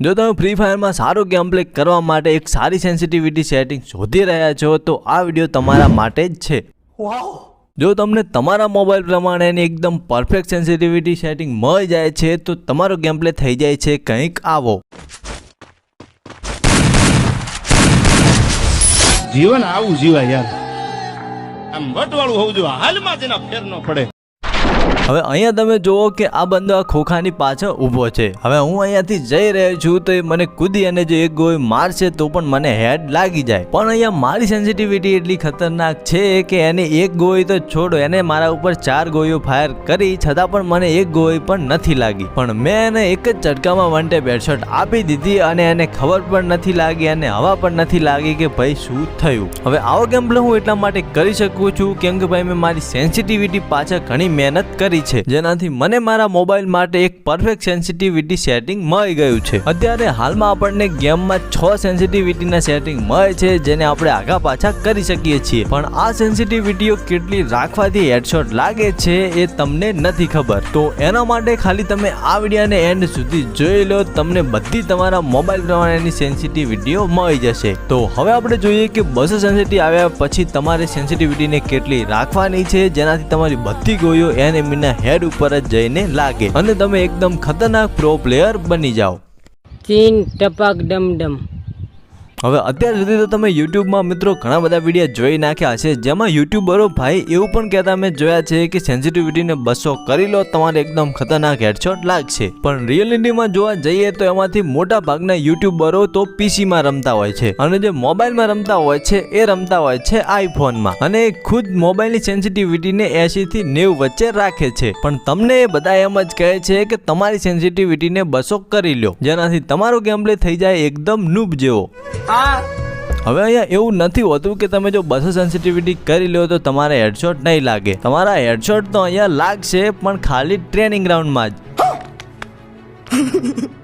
જો તમે ફ્રી ફાયરમાં સારો ગેમ પ્લે કરવા માટે એક સારી સેન્સિટિવિટી સેટિંગ શોધી રહ્યા છો તો આ વીડિયો તમારા માટે જ છે. જો તમને તમારા મોબાઈલ પ્રમાણેની એકદમ પરફેક્ટ સેન્સિટિવિટી સેટિંગ મળી જાય છે તો તમારો ગેમ પ્લે થઈ જાય છે કંઈક આવો. જીવન આવું જીવાય યાર. આમ વટવાળું હોવું જોઈએ. હાલમાં જેના ફેર ન પડે. હવે અહીંયા તમે જુઓ કે આ બંદો આ ખોખાની પાછળ ઊભો છે. હવે હું અહીંયાથી જઈ રહ્યો છું તો એ મને કૂદી અને જો એક ગોળી મારશે તો પણ મને હેડ લાગી જાય. પણ અહીંયા મારી સેન્સિટિવિટી એટલી ખતરનાક છે કે એને એક ગોળી તો છોડો, એને મારા ઉપર ચાર ગોળીઓ ફાયર કરી, છતાં પણ મને એક ગોળી પણ નથી લાગી. પણ મેં એને એક જ ચટકામાં વન ટેપ હેડશોટ આપી દીધી અને એને ખબર પણ નથી લાગી અને હવા પણ નથી લાગી કે ભાઈ શું થયું. હવે આવો ગેમ પ્લે હું એટલા માટે કરી શકું છું કેમ કે ભાઈ મેં મારી સેન્સિટિવિટી પાછળ ઘણી મહેનત કરી છે. જેનાથી મને મારા મોબાઈલ માટે એક પરફેક્ટ સેન્સિટિવિટી સેટિંગ મળી ગયું છે. અત્યારે હાલમાં આપણને ગેમમાં છ સેન્સિટિવિટીના સેટિંગ મળે છે, જેને આપણે આગા પાછા કરી શકીએ છીએ. પણ આ સેન્સિટિવિટીઓ કેટલી રાખવાથી હેડશોટ લાગે છે એ તમને નથી ખબર. તો એના માટે ખાલી તમે આ વિડીયાને એન્ડ સુધી જોઈ લો, તમને બધી તમારા મોબાઈલ પ્રમાણેની સેન્સિટિવિટીઓ મળી જશે. તો હવે આપણે જોઈએ કે બસો સેન્સિટિવ આવ્યા પછી તમારે સેન્સિટિવિટીને કેટલી રાખવાની છે, જેનાથી તમારી બધી ગોળીઓ અને હેડ ઉપર જ જઈને લાગે. અને તમે એકદમ ખતરનાક પ્રો પ્લેયર બની જાઓ. ચીન ટપક ડમડમ. હવે અત્યાર સુધી તો તમે યુટ્યુબમાં મિત્રો ઘણા બધા વીડિયો જોઈ નાખ્યા છે. જેમાં યુટ્યુબરો ભાઈ એવું પણ કહેતા મેં જોયા છે કે સેન્સિટિવિટીને બસો કરી લો, તમારે એકદમ ખતરનાક હેડશોટ લાગશે. પણ રિયલિટીમાં જોવા જઈએ તો એમાંથી મોટા ભાગના યુટ્યુબરો તો પીસીમાં રમતા હોય છે. અને જે મોબાઈલમાં રમતા હોય છે, એ રમતા હોય છે આઈફોનમાં અને ખુદ મોબાઈલની સેન્સિટિવિટીને એંશી થી નેવું વચ્ચે રાખે છે. પણ તમને એ બધા એમ જ કહે છે કે તમારી સેન્સિટિવિટીને બસો કરી લો. જેનાથી તમારો ગેમપ્લે થઈ જાય એકદમ નૂબ જેવો. હવે અહીંયા એવું નથી હોતું કે તમે જો બસો સેન્સિટિવિટી કરી લો તો તમારે હેડશોટ નહીં લાગે. તમારા હેડશોટ તો અહીંયા લાગશે પણ ખાલી ટ્રેનિંગ ગ્રાઉન્ડમાં જ.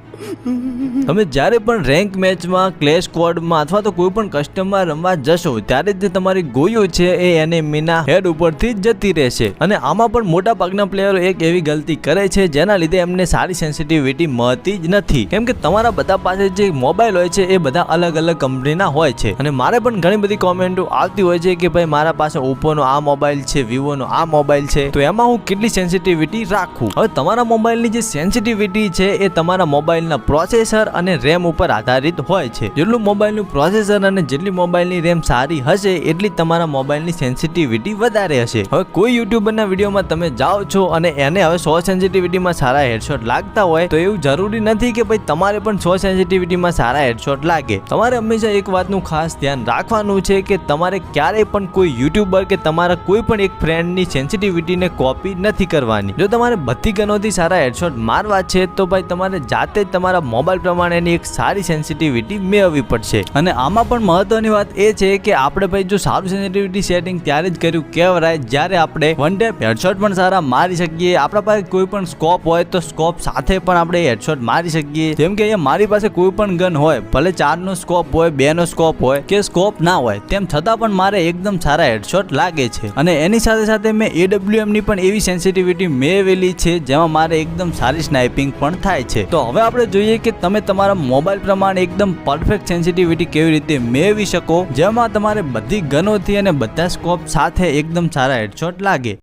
તમે જ્યારે પણ રેન્ક મેચમાં, ક્લેશ સ્ક્વોડમાં અથવા તો કોઈ પણ કસ્ટમમાં રમવા જશો, ત્યારે જે તમારી ગોળીઓ છે એ એનિમીના હેડ ઉપરથી જતી રહેશે. અને આમાં પણ મોટા ભાગના પ્લેયરો એક એવી ગલતી કરે છે, જેના લીધે એમને સારી સેન્સિટિવિટી મળતી જ નથી. કેમ કે તમારા બધા પાસે જે મોબાઈલ હોય છે, એ બધા અલગ અલગ કંપનીના હોય છે. અને મારે પણ ઘણી બધી કોમેન્ટો આવતી હોય છે કે ભાઈ, મારા પાસે ઓપ્પોનો આ મોબાઈલ છે, વિવોનો આ મોબાઈલ છે. તો એમાં હું કેટલી સેન્સિટિવિટી રાખું? હવે તમારા મોબાઈલની જે સેન્સિટિવિટી છે, એ તમારા મોબાઈલના પ્રોસેસર અને રેમ ઉપર આધારિત હોય છે. જેટલું મોબાઈલનું પ્રોસેસર અને જેટલી મોબાઈલની રેમ સારી હશે, એટલી તમારા મોબાઈલની સેન્સિટિવિટી વધારે હશે. હવે કોઈ યુટ્યુબરના વિડીયોમાં તમે જાઓ છો અને એને હવે સો સેન્સિટિવિટીમાં સારા હેડશોટ લાગતા હોય, તો એવું જરૂરી નથી કે ભાઈ તમારે પણ સો સેન્સિટિવિટીમાં સારા હેડશોટ લાગે. તમારે હંમેશા એક વાતનું ખાસ ધ્યાન રાખવાનું છે કે તમારે ક્યારેય પણ કોઈ યુટ્યુબર કે તમારા કોઈ પણ એક ફ્રેન્ડની સેન્સિટિવિટીને કોપી નથી કરવાની. જો તમારે બધી ગનોથી સારા હેડશોટ મારવા છે, તો ભાઈ તમારે જાતે જ તમારા મોબાઈલ પ્રમાણેની એક સારી સેન્સિટિવિટી મેળવવી પડશે. અને આમાં પણ મહત્વની વાત એ છે કે આપણે ભાઈ જો સારું સેન્સિટિવિટી સેટિંગ ત્યારે જ કર્યું કહેવાય, જ્યારે આપણે વન ટેપ હેડશોટ પણ સારા મારી શકીએ, આપણા પાસે કોઈ પણ સ્કોપ હોય તો સ્કોપ સાથે પણ આપણે હેડશોટ મારી શકીએ. જેમ કે અહીંયા મારી પાસે કોઈ પણ ગન હોય, ભલે ચારનો સ્કોપ હોય, બેનો સ્કોપ હોય, કે સ્કોપ ના હોય, તેમ છતાં પણ મારે એકદમ સારા હેડશોટ લાગે છે. અને એની સાથે સાથે મેં AWM ની પણ એવી સેન્સિટિવિટી મેળવેલી છે, જેમાં મારે એકદમ સારી સ્નાઇપિંગ પણ થાય છે. તો હવે આપણે જોઈએ કે તમે તમારા મોબાઈલ પ્રમાણે એકદમ પરફેક્ટ સેન્સિટિવિટી કેવી રીતે મેળવી શકો, જેમાં તમારે બધી ગનોથી અને બધા સ્કોપ સાથે એકદમ સારા હેડશોટ લાગે.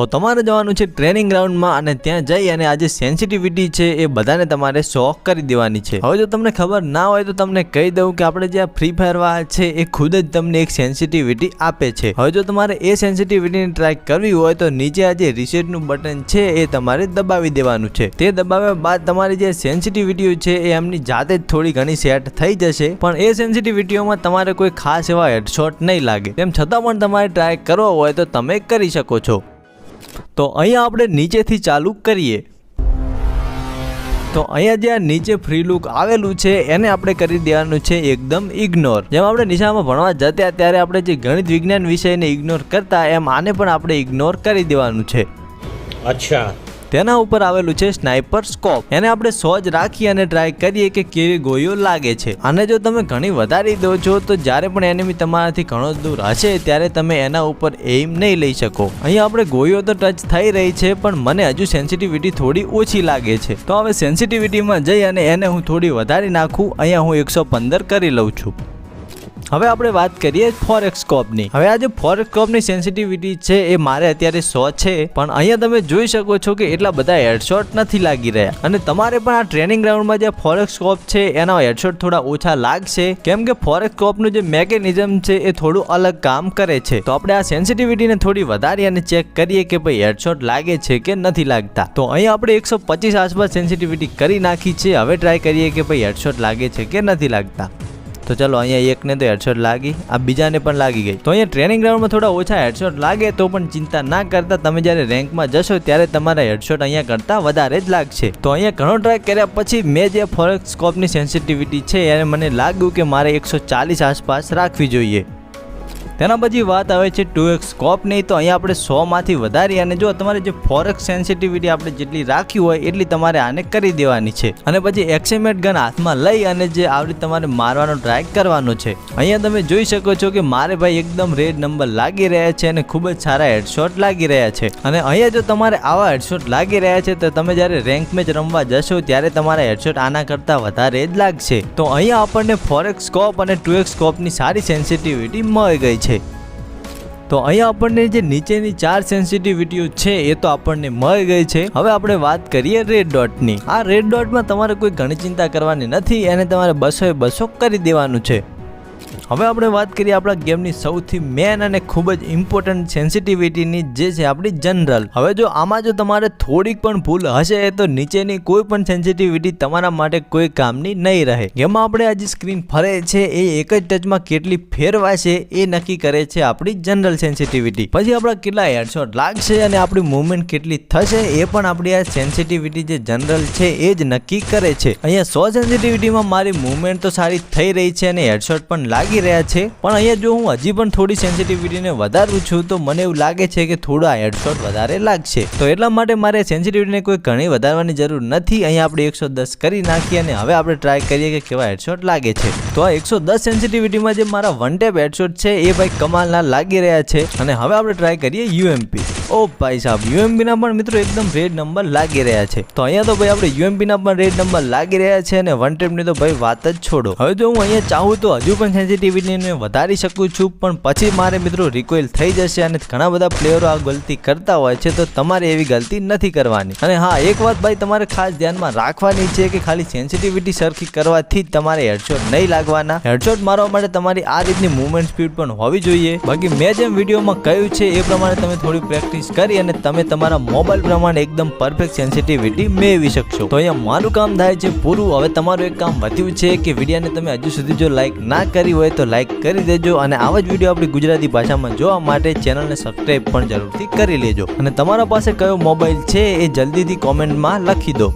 તો તમારે જવાનું છે ટ્રેનિંગ ગ્રાઉન્ડમાં અને ત્યાં જઈ અને આ જે સેન્સિટિવિટી છે એ બધાને તમારે શોક કરી દેવાની છે. હવે જો તમને ખબર ના હોય તો તમને કહી દઉં કે આપણે જે આ ફ્રી ફાયર છે એ ખુદ જ તમને એક સેન્સિટિવિટી આપે છે. હવે જો તમારે એ સેન્સિટિવિટીની ટ્રાય કરવી હોય તો નીચે આ જે રિસેટનું બટન છે એ તમારે દબાવી દેવાનું છે. તે દબાવ્યા બાદ તમારી જે સેન્સિટિવિટીઓ છે એ એમની જાતે જ થોડી ઘણી સેટ થઈ જશે. પણ એ સેન્સિટિવિટીઓમાં તમારે કોઈ ખાસ એવા હેડશોટ નહીં લાગે. તેમ છતાં પણ તમારે ટ્રાય કરવો હોય તો તમે કરી શકો છો. તો અહીંયા આપણે નીચેથી ચાલુ કરીએ. તો અહીંયા જ્યાં નીચે ફ્રી લુક આવેલું છે, એને આપણે કરી દેવાનું છે એકદમ ઇગ્નોર જેમ આપણે નિશામાં ભણવા જતા ત્યારે આપણે જે ગણિત વિજ્ઞાન વિષયને ઇગ્નોર કરતા, એમ આને પણ આપણે ઇગ્નોર કરી દેવાનું છે. અચ્છા. તેના ઉપર આવેલું છે સ્નાઇપર સ્કોપ એને આપણે સો જ રાખી અને ટ્રાય કરીએ કે કેવી ગોળીઓ લાગે છે. અને જો તમે ઘણી વધારી દો છો, તો જ્યારે પણ એનિમી તમારાથી ઘણો દૂર હશે, ત્યારે તમે એના ઉપર એઇમ નહીં લઈ શકો. અહીંયા આપણે ગોળીઓ તો ટચ થઈ રહી છે, પણ મને હજુ સેન્સિટિવિટી થોડી ઓછી લાગે છે. તો હવે સેન્સિટિવિટીમાં જઈ અને એને હું થોડી વધારી નાખું. અહીંયા હું એકસો પંદર કરી લઉં છું. હવે આપણે વાત કરીએ ફોરેક્સ કોપની હવે આ જે ફોરેક્સ કોપની સેન્સિટિવિટી છે એ મારે અત્યારે સો છે, પણ અહીંયા તમે જોઈ શકો છો કે એટલા બધા હેડશોટ નથી લાગી રહ્યા. અને તમારે પણ આ ટ્રેનિંગ ગ્રાઉન્ડમાં જે ફોરેક્સ કોપ છે, એના હેડશોટ થોડા ઓછા લાગશે. કેમ કે ફોરેક્સ કોપનું જે મેકેનિઝમ છે એ થોડું અલગ કામ કરે છે. તો આપણે આ સેન્સિટિવિટીને થોડી વધારી અને ચેક કરીએ કે ભાઈ હેડશોટ લાગે છે કે નથી લાગતા. તો અહીંયા આપણે એકસો પચીસ આસપાસ સેન્સિટિવિટી કરી નાખી છે. હવે ટ્રાય કરીએ કે ભાઈ હેડશોટ લાગે છે કે નથી લાગતા. તો ચલો અહીંયા એકને તો હેડશોટ લાગી, આ બીજાને પણ લાગી ગઈ. તો અહીંયા ટ્રેનિંગ ગ્રાઉન્ડમાં થોડા ઓછા હેડશોટ લાગે તો પણ ચિંતા ના કરતા તમે જ્યારે રેન્કમાં જશો ત્યારે તમારા હેડશોટ અહીંયા કરતાં વધારે જ લાગશે. તો અહીંયા ઘણો ટ્રાય કર્યા પછી મેં જે ફોરેક્સ સ્કોપની સેન્સિટિવિટી છે એને મને લાગ્યું કે મારે એકસો ચાલીસ આસપાસ રાખવી જોઈએ. તેના પછી વાત આવે છે ટુ એક્સ સ્કોપની તો અહીંયા આપણે સોમાંથી વધારી અને જો તમારે જે ફોરેક્સ સેન્સિટિવિટી આપણે જેટલી રાખી હોય એટલી તમારે આને કરી દેવાની છે. અને પછી એક્સેમેટ ગન હાથમાં લઈ અને જે આવડી તમારે મારવાનો ટ્રાય કરવાનો છે. અહીંયા તમે જોઈ શકો છો કે મારે ભાઈ એકદમ રેડ નંબર લાગી રહ્યા છે અને ખૂબ જ સારા હેડશોટ લાગી રહ્યા છે. અને અહીંયા જો તમારે આવા હેડશોટ લાગી રહ્યા છે, તો તમે જ્યારે રેન્ક મેચ રમવા જશો, ત્યારે તમારા હેડશોટ આના કરતાં વધારે જ લાગશે. તો અહીંયા આપણને ફોરેક્સ સ્કોપ અને ટુ એક્સ સ્કોપની સારી સેન્સિટિવિટી મળી ગઈ છે. તો અહીંયા આપણને જે નીચેની ચાર સેન્સિટિવિટીઓ છે, એ તો આપણને મળી ગઈ છે. હવે આપણે વાત કરીએ રેડ ડોટની આ રેડ ડોટમાં તમારે કોઈ ઘણી ચિંતા કરવાની નથી, એને તમારે બસો બસો કરી દેવાનું છે. હવે આપણે વાત કરીએ આપણા ગેમની સૌથી મેન અને ખૂબ જ ઇમ્પોર્ટન્ટ સેન્સિટિવિટીની જે છે આપણી જનરલ હવે જો આમાં જો તમારે થોડીક પણ ભૂલ હશે, તો નીચેની કોઈ પણ સેન્સિટિવિટી તમારા માટે કોઈ કામની નહીં રહે. એમાં આપણે આજે સ્ક્રીન ફરે છે, એ એક જ ટચમાં કેટલી ફેરવાશે એ નક્કી કરે છે આપણી જનરલ સેન્સિટિવિટી પછી આપણા કેટલા હેડશોટ લાગશે અને આપણી મુવમેન્ટ કેટલી થશે, એ પણ આપણી આ સેન્સિટિવિટી જે જનરલ છે, એ જ નક્કી કરે છે. અહીંયા સો સેન્સિટિવિટીમાં મારી મુવમેન્ટ તો સારી થઈ રહી છે અને હેડશોટ પણ લાગી રહ્યા છે. પણ અહીંયા જો હું હજી પણ થોડી સેન્સિટિવિટીને વધારું છું, તો મને એવું લાગે છે કે થોડા હેડશોટ વધારે લાગશે. તો એટલા માટે મારે સેન્સિટિવિટીને કોઈ ઘણી વધારવાની જરૂર નથી. અહીંયા આપણે એકસો દસ કરી નાખીએ અને હવે આપણે ટ્રાય કરીએ કે કેવા હેડશોટ લાગે છે. તો આ એકસો દસ સેન્સિટિવિટીમાં જે મારા વન ટેપ હેડશોટ છે, એ ભાઈ કમાલના લાગી રહ્યા છે. અને હવે આપણે ટ્રાય કરીએ યુએમપી ઓ ભાઈ સાહેબ યુએમપી ના પણ મિત્રો એકદમ રેડ નંબર લાગી રહ્યા છે. તો અહીંયા તો ભાઈ આપણે યુએમપી ના પણ રેડ નંબર લાગી રહ્યા છે અને વન ટેપની તો ભાઈ વાત જ છોડો. હવે જો હું અહીંયા ચાહું તો હજુ પણ સેન્સિટિવિટીને વધારી શકું છું, પણ પછી મારે મિત્રો રિકોઇલ થઈ જશે અને ઘણા બધા પ્લેયરો આ ગલતી કરતા હોય છે, તો તમારે એવી ગલતી નથી કરવાની. અને હા, એક વાત ભાઈ, તમારે ખાસ ધ્યાનમાં રાખવાની છે કે ખાલી સેન્સિટિવિટી સરખી કરવાથી જ તમારે હેડશોટ નહીં લાગવાના. હેડશોટ મારવા માટે તમારી આ રીતની મુવમેન્ટ સ્પીડ પણ હોવી જોઈએ. બાકી મેં જેમ વિડીયોમાં કહ્યું છે, એ પ્રમાણે તમે થોડી પ્રેક્ટિસ કરી અને તમે તમારા મોબાઈલ પ્રમાણે એકદમ પરફેક્ટ સેન્સિટિવિટી મેળવી શકશો. તો અહીંયા મારું કામ થાય છે પૂરું. હવે તમારું એક કામ વધ્યું છે કે વિડીયાને તમે હજુ સુધી જો લાઈક ના કરી હોય તો લાઈક કરી દેજો અને આવા જ વીડિયો આપણી ગુજરાતી ભાષામાં જોવા માટે ચેનલને સબસ્ક્રાઈબ પણ જરૂરથી કરી લેજો. અને તમારા પાસે કયો મોબાઈલ છે એ જલ્દીથી કોમેન્ટમાં લખી દો.